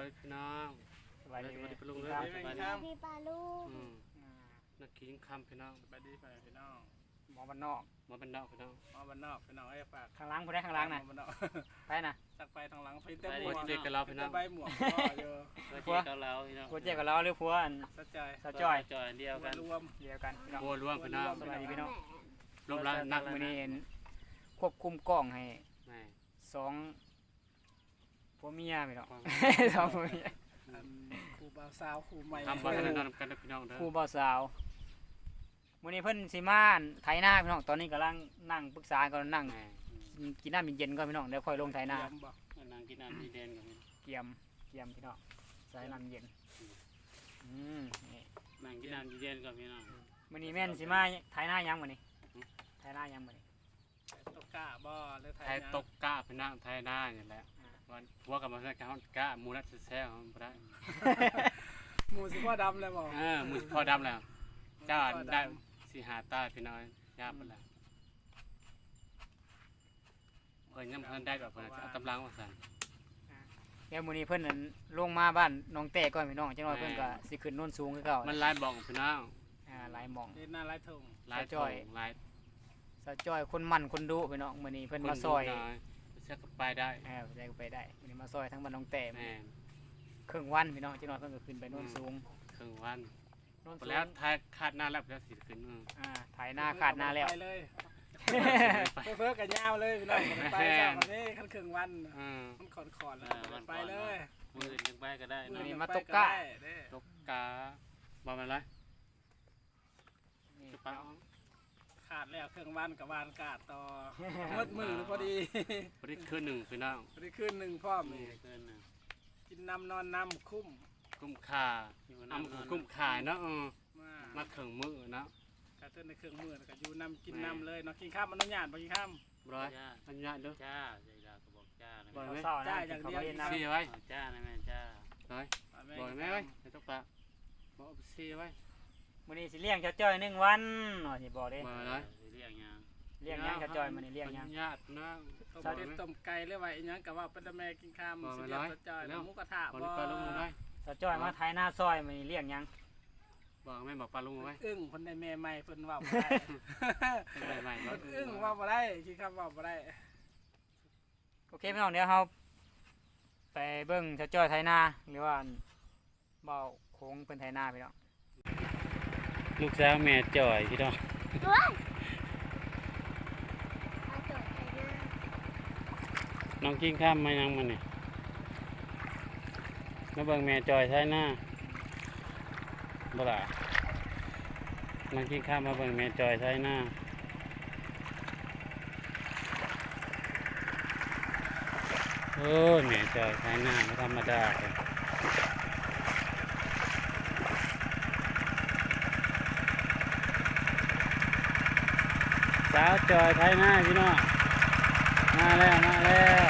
ไปพี่น้องสบายดีสบายดีปะลุงครับเอ้ยสบายดีสวัสดีปลาลูกอืมอ่านักกินคำพี่น้องสบายดีไปพี่น้องหมอบ้านนอกมาเป็นดอกพี่น้องมาบ้านนอกพี่น้องไอ้ฝากข้างล่างผู้ได้ข้างล่างนะมบ้านนอกไปนะตักไปทางหลังไปเต็มหมโอ้วยกเด็กกับเราพี่น้องใบหมวกก็เยอะผัวเจ๊กับเราพี่น้องกูเจ๊กับเราหรือผัวอันสะใจสาวจ้อยจอยเดียวกันรวมเดียวกันพี่น้องโอ้รวมพี่น้องสบายดีพี่น้องรวมแล้วนักมื้อนี้ควบคุมกล้องให้แม่สอง ผัวเมียพี่น้องความสองผัวเมียอันครูบ่าวสาวครูใหม่ทำบ้านนอนกันนะพี่น้องเด้อคู่บ่าวสาวมื้อนี้เพิ่นสิมาอั่นไถนาพี่น้องตอนนี้กำลังนั่งปรึกษากันนั่งแม่กินน้ำเย็นๆก่อนพี่น้องเดี๋ยวค่อยลงไถนาเตรียมบอกนางกินน้ำดีเด่นกับพี่เกียมเกียมพี่น้องใส่น้ำเย็นอืมนี่นางกินน้ำดีเด่นกับพี่น้อง มื้อนี้แม่นสิมาไถนายังมื้อนี้ไถนายังมื้อนี้ตกกล้าบ่หรือไทไทยยตกกะพี่น้องไทยหน้าอย่างแหละ วันผัวกับมันกะกะมูนัดแซ่ๆมันบ่ได้หมูสิพ่อดำเลยบ่เออมือพอดำแล้ว เจ้าได้สิหาตาพี่น้อยยากไปแล้วเพิ่นยังเพิ่นได้แบบเพิ่นเอาตำลังมาสั่น เดี๋ยวมื้อนี้เพิ่นนั่นลงมาบ้านน้องแต่ก่อนพี่น้องจังน้อยเพิ่นก็สิขึ้นโน่นสูงคือเก่ามันลายบอกพี่น้องอ่าหลายหม่องเล่นหน้าไร้ทงลายจ้จ้ออยยลายสาวจ้อยคนมันคนดุพี่น้องมื้อนี้เพิ่นมาซอยคนดูน้เชื่อก็ไปได้เออใจก็ไปได้มื้อนี้มาซอยทั้งบ้านน้องแต่แม่นครึ่งวันพี่น้องจังน้อยเพิ่นก็ขึ้นไปโน่นสูงครึ่งวันโน่นพสูองแล้วทายคาดหน้าแล้วแล้วสิขึ้นอืออ่าถ่ายหน้าขาดหน้าแล้ว ไปเลยไปเพิ่มกันยาวเลยพี่น้องไปจ้าวันนี้คันครึ่งวันอือมันขอนขอนๆแล้วเออวันก่อนไปเลยมืออื่นยังไปก็ได้มื้อเนาะนี้อมาไปตกกะได้เด้ตกกาบ่แม่นไรนี่จะไปเอา ขาดแล้วเครื่องวันกับวานกาดต่อมืดมือพอดีบ่ได้คืนหนึ่งพี่น้องพอดีขึ้นหนึ่งพร้อมนี่นี่คืนหนึ่งกินน้ำนอนน้ำคุ้มกุ้มค่าอำกุ้มค่าเนาะเออมามาเครื่องมือเนาะกระเทือนในเครื่องมือแล้วก็อยู่น้ำกินน้ำเลยเนาะกินข้าวมันอนุญาตบ่กินข้าวร้อยอนุญาตเด้อจ้าใจดาก็บอกจ้านะบ่อยแม่ไหมเศร้าๆนะจ้าอย่างเดียวขไปล่นน้ำซีไว้เอาจ้านะแม่จ้าร้อยบ่อยไหมไว้ไม่ต้องปากบ่เอาซีไว้ มื้อนี้สิเลี้ยงเจ้าจ้อยหนึ่งวันเนาะสิบอกเด้บ่ร้อยเรียกยังเลี้ยงหยังเจ้าจ้อยมื้อนี้เลี้ยงหยังอนุญาตนะต้มเป็ดต้มไก่หรือว่าอีหยังก็ว่าเป็นตาแม่กินข้าวมันสิเรียกตัวจอยแล้ว หมูกระทะบ่บ่ได้ปลาลุงมาไว้เจ้าจ้อยมาถ่ายหน้าซอยมื้อนี้เลี้ยงหยังบอกแม่บอกปลาลุงมาไว้อึ้งเพิ่นได้แม่ใหม่เพิ่นว่าบ่ได้เป็นใหม่ๆบ่เพิ่นอึ้งว่าบ่ได้กินข้าวว่าบ่ได้โอเคพี่น้องเดี๋ยวเฮาไปเบิ่งเจ้าจ้อยถ่ายหน้าหรือว่าเบาโค้งเพิ่นถ่ายหน้าพี่น้อง ลูกสาวแม่จ่อยพี่น้องด้วยมาจดไทยหน้าน้องกินข้ามมายังมันนี่มาเบิ่งแม่จ่อยใช่หน้าบ่ล่ะน้องกินข้ามมาเบิ่งแม่จ่อยใช่หน้าโอ้ยแม่จ่อยใช่หน้าไม่ธรรมดาเลยาวจอยไทยหน้าพี่น้องมาแล้วมาแล้ว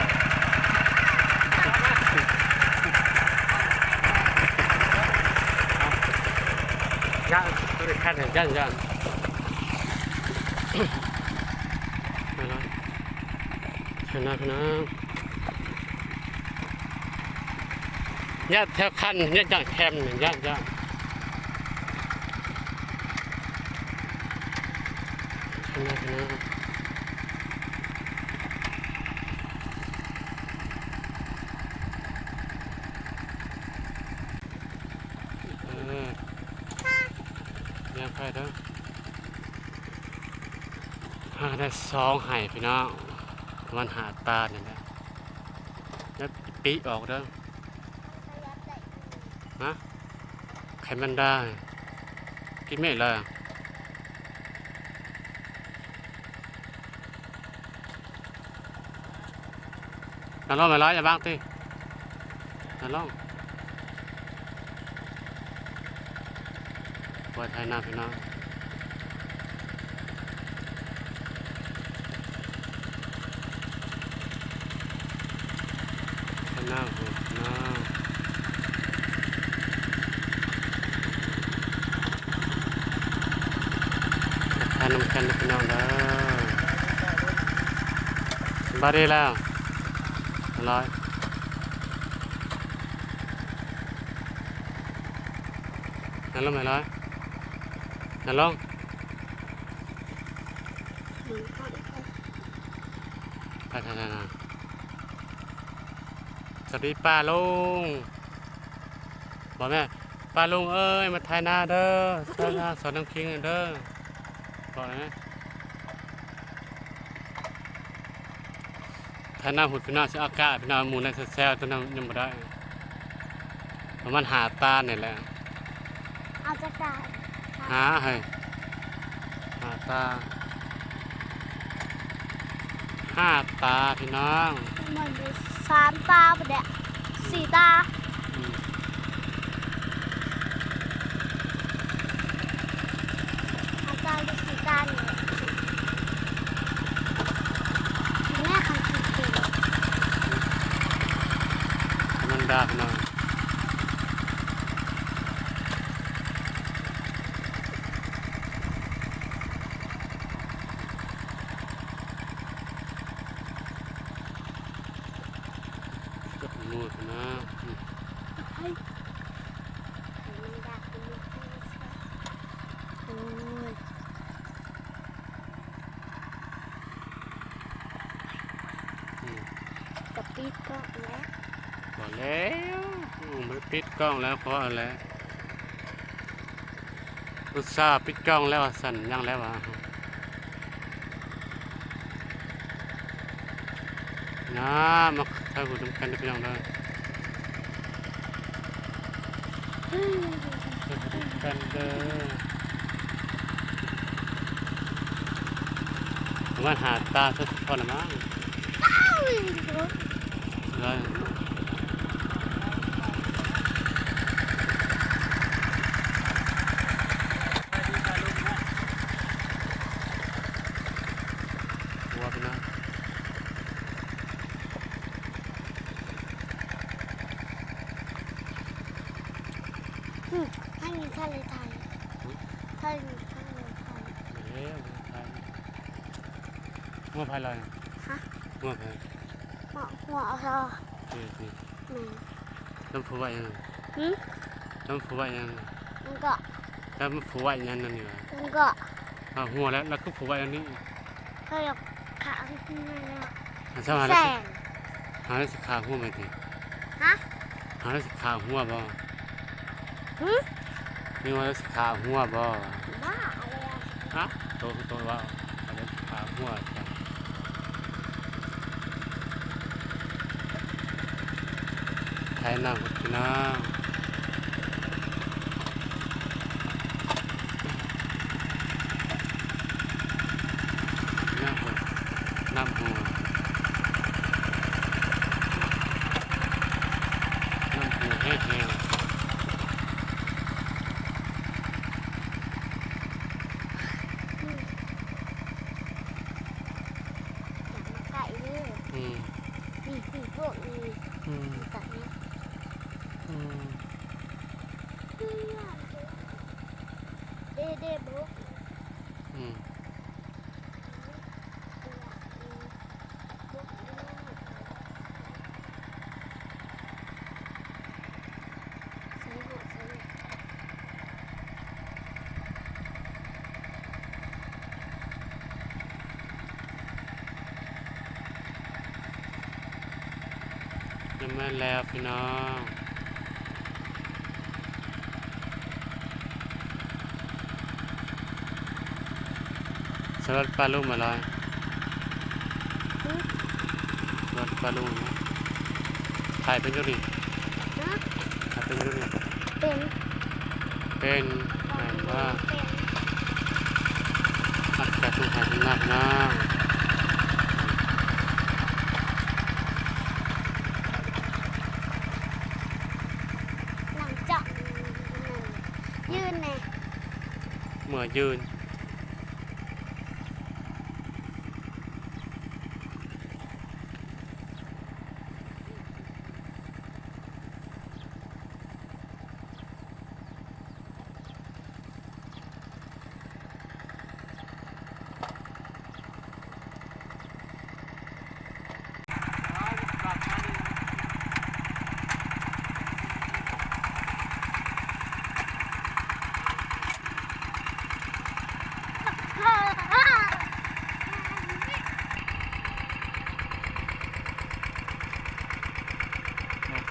ย่างตัวเด็กขัดเห็นย่างย่างมาแล้วชนะชนะย่างแถวคันย่างย่างแคมเนี่ยย่างย่างชนะชนะ เออเลี้ ยงไปเด้อหาได้สองไห่พี่น้องมันหาปลาเนี่ยแหละแล้วปีออกเด้อฮะไขมันได้กินไม่เลยอะ น้ำร้อนมาร้อยอย่าบ้างตีน้ำร้อนปล่อยไทยนาพี่น้องนาพี่น้องทานน้ำกันนะพี่น้องเด้อบาดนีแล้ว อะไรนั่นลงไหมล่ะนั่นลงไปทางนั้นสวัสดีป้าลุงบอกแม่ป้าลุงเอ้ย มาถ่ายหน้าเด้อถ่น้าสอนน้ำคิงเด้อบอกนะายหน้าหุ่นพี่น้องชื่ออากาศพี่น้องหมูในแซวๆตัวนั้นยังไม่ได้ประมาณหาตาเนี่ยแหละเอาจะกาดหาเฮ้ยหาตาห้าตาพี่น้องเหมือนมีสามตาปะเนี่ยสี่ตาอืมอาจารย์สี่ตาเนี่ยแม่คันคิดเก่ง มัน ดาพี่น้องกับมูดนะอืมเฮ้ยมันอยากเป็นลูกพี่ใช่โอ้ยอืมจะปิดก็แล้ว บอกแล้วอืมมันปิดกล้องแล้วเพราะอะไรอุตส่าห์ปิดกล้องแล้วอะสั่นยังแล้วอะนะมาใช้หูทำกันได้พี่น้องเลยเฮ้ยใช้หูทำกันเด้อประมาณหาตาสักพอละมั้งอ้าวเลย ไปดีไปลุงนะ หัวพี่น้อง ให้มีทะ เลไทยให้มีทะเลไทยเฮ้ยหัวพายลอยฮะหัวพายหัวหัวเรานี่นี่หนึ่งน้ำผูไว้ยังหืมน้ำผูไว้ยังมันก็แล้วมันผูไว้ยังนั่นนี่วะมันก็อ่าหัวแล้วแล้วก็ผูไว้อันนี้เขาอยากขาขึ้นมาแล้วอันสามหาแสได้สิงหาได้สิขาหัวไหมทีฮะหาได้สิขาหัวบ่หืม นี่ว่าได้สิขาหัวบ่บ้าอะไรอะฮะโตคือโตว่าหาได้สิขาหัวจ้ะไทยน้ำพี่น้องน้ำหัวน้ำหัวน้ำหัวแห้งๆ อยากมาไก่เลย อืม นี่นี่พวกนี้ อืม ไก่นี้ อืม เด้เด้บุ๊ก อืม ใส่หัวใส่หัว ยังไม่แล้วพี่น้องสวัสดีปลาลูกมาลอยสวัสดีปลาลูกนะถ่ายเป็นอยูนี่นะถ่ายเป็นอยูนี่เป็นเป็นแม่นว่าเป็นอากาศทุ่งหาทุ่งนาพี่น้อง หลังเจาะยืนแน่ เมายืน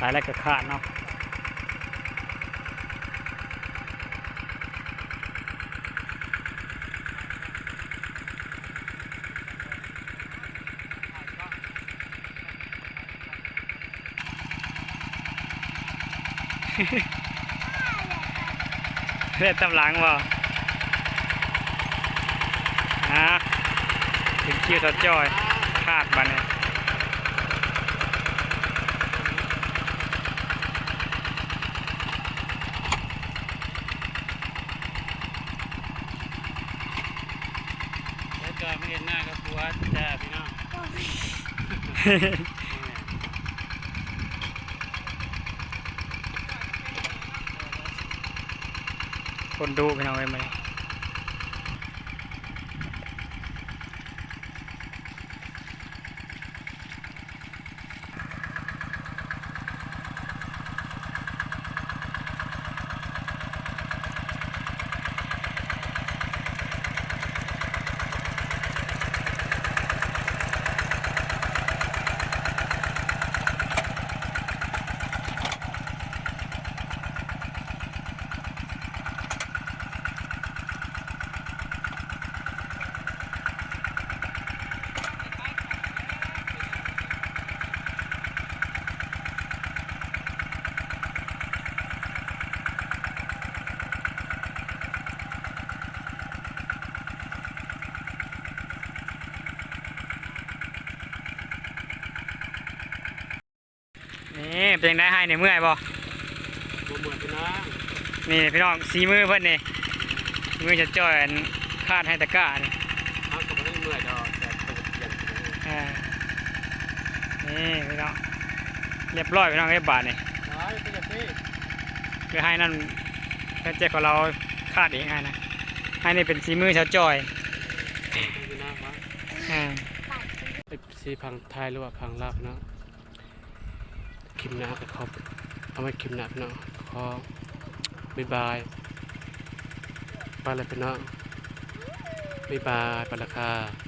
ายแรกก็ขาดเนาะเลือดตำหลังบ่อะถึงคิวสดจอยขาดบัดเนี่ย แล้วจอยไม่เห็นหน้ากับผัวจ้าพี่น้อง คนดูพี่น้องเอ้ยมานี่ เป็นยังไงให้เนี่ยเมื่อยบ่บ่เหมือนพี่น้องนี่พี่น้องสีมือเพิ่นนี่มือจะจ่อยอันคาดให้ตะกร้านี่เขาก็บ่ได้เมื่อยดอกแต่ตัวเปลี่ยนอ่านี่พี่น้องเรียบร้อยพี่น้องเรียบบาทนี่น้อยพี่จะพี่คือให้นั่นแค่เจ๊ของเราคาดเองให้นะให้นี่เป็นสีมือชาวจอยพี่น้องวะอ่าไอ้สีพังไทยหรือว่าพังลาบเนาะ คลิปหน้าก็ขอบเอาไว้คลิปหน้าพี่น้องขอบ๊ายบายไปเลยพี่น้องบ๊ายบายไปละค่ะ